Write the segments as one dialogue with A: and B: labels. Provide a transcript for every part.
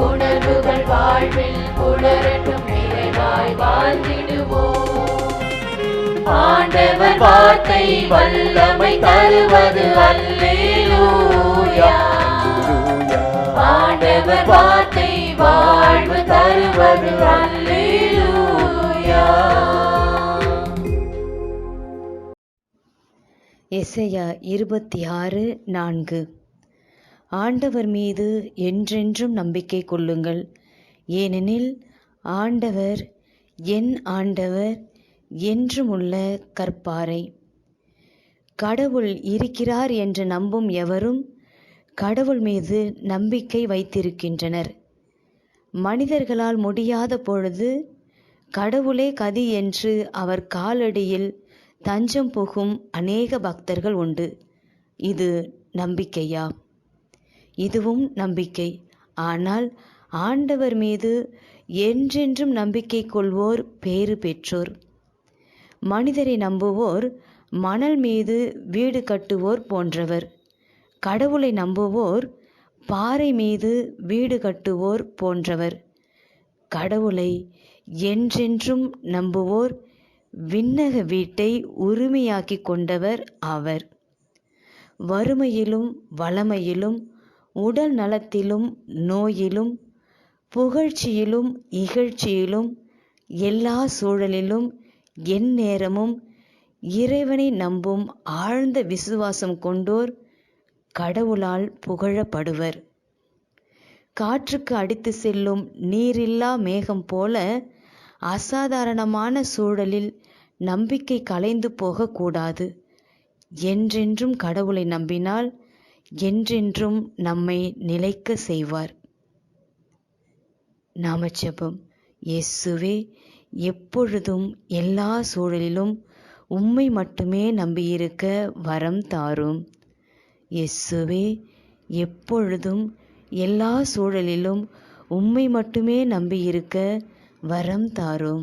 A: உணர்வுகள் வாழ்வில் புலரட்டும் நிறைவாய் வாழ்ந்திடுவோம். ஆண்டவர் வார்த்தை வல்லமை தருவது அல்லேலூயா. ஆண்டவர் வார்த்தை வாழ்வு தருவது அல்லேலூயா.
B: எசையா இருபத்தி ஆறு நான்கு. ஆண்டவர் மீது என்றென்றும் நம்பிக்கை கொள்ளுங்கள். ஏனெனில் ஆண்டவர் என் ஆண்டவர் என்றும் உள்ள கற்பாரை கடவுள் இருக்கிறார் என்று நம்பும் எவரும் கடவுள் மீது நம்பிக்கை வைத்திருக்கின்றனர். மனிதர்களால் முடியாத பொழுது கடவுளே கதி என்று அவர் காலடியில் தஞ்சம் புகும் அநேக பக்தர்கள் உண்டு. இது நம்பிக்கையா? இதுவும் நம்பிக்கை. ஆனால் ஆண்டவர் மீது என்றென்றும் நம்பிக்கை கொள்வோர் பேறு பெற்றோர். மனிதரை நம்புவோர் மணல் மீது வீடு கட்டுவோர் போன்றவர். கடவுளை நம்புவோர் பாறை மீது வீடு கட்டுவோர் போன்றவர். கடவுளை என்றென்றும் நம்புவோர் விண்ணக வீட்டை உரிமையாக்கி கொண்டவர் ஆவர் வறுமையிலும் வளமையிலும் உடல் நலத்திலும் நோயிலும் புகழ்ச்சியிலும் இகழ்ச்சியிலும் எல்லா சூழலிலும் எந்நேரமும் இறைவனை நம்பும் ஆழ்ந்த விசுவாசம் கொண்டோர் கடவுளால் புகழப்படுவர். காற்றுக்கு அடித்து செல்லும் நீரில்லா மேகம் போல அசாதாரணமான சூழலில் நம்பிக்கை கலைந்து போகக்கூடாது. என்றென்றும் கடவுளை நம்பினால் என்றென்றும் நம்மை நிலைக்க செய்வார். நாமச்சபம் இயேசுவே எப்பொழுதும் எல்லா சூழலிலும் உம்மை மட்டுமே நம்பியிருக்க வரம் தாரும். இயேசுவே எப்பொழுதும் எல்லா சூழலிலும் உம்மை மட்டுமே நம்பியிருக்க வரம் தாரும்.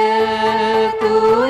C: உமது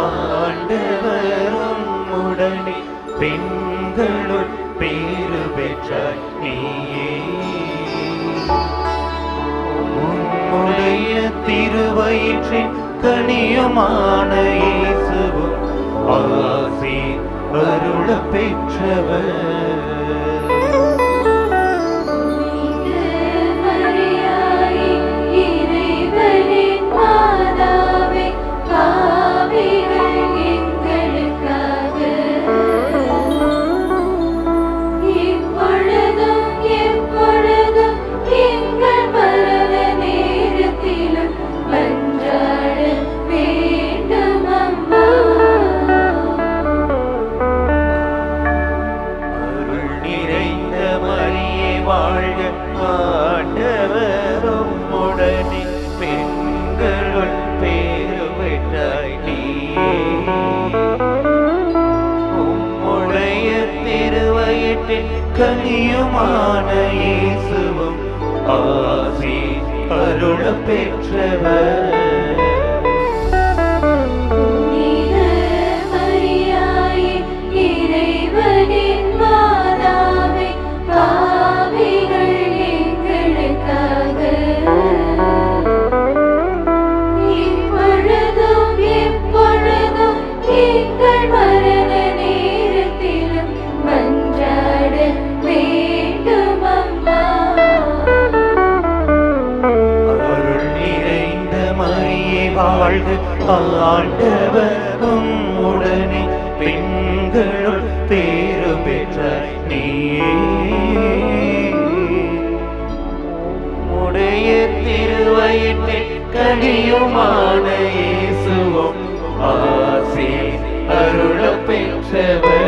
D: ஆண்டவரும் உடனே பெண்களுள் பேரு பெற்ற நீயே. உம்முடைய திருவயிற்றின் கனியுமான இயேசுவும் ஆசி அருள பெற்றவர். ஆசி அருள பெற்றவர் வாழ்க ஆண்டவரும் உடனே பெண்களுள் பேரு பெற்ற நீயே உடைய திருவயிற்றில் கனியுமான இயேசுவும் ஆசி அருள பெற்றவர்.